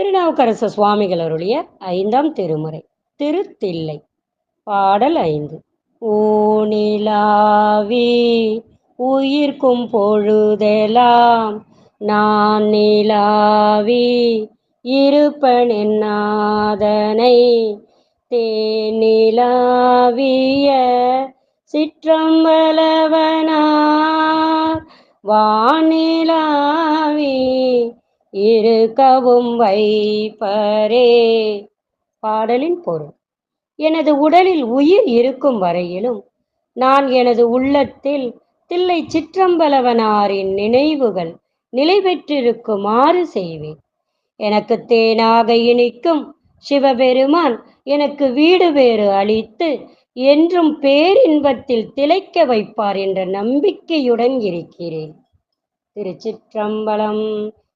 திருநாவுக்கரச சுவாமிகள் அருளிய ஐந்தாம் திருமுறை திருத்தில்லை. பாடல் ஐந்து. ஊனிலாவி உயிர்க்கும் பொழுதெல்லாம் நான் நிலாவி இருப்பனென்னாதனை தேனிலாவிய சிற்றம்பலவனார். வானிலாவி இருக்கவும் வைப்பரே. பாடலின் பொருள். எனது உடலில் உயிர் இருக்கும் வரையிலும் நான் எனது உள்ளத்தில் தில்லை சிற்றம்பலவனாரின் நினைவுகள் நிலை பெற்றிருக்குமாறு செய்வேன். எனக்கு தேனாக இனிக்கும் சிவபெருமான் எனக்கு வீடு வேறு அளித்து என்றும் பேரின்பத்தில் திளைக்க வைப்பார் என்ற நம்பிக்கையுடன் இருக்கிறேன். திருச்சிற்றம்பலம்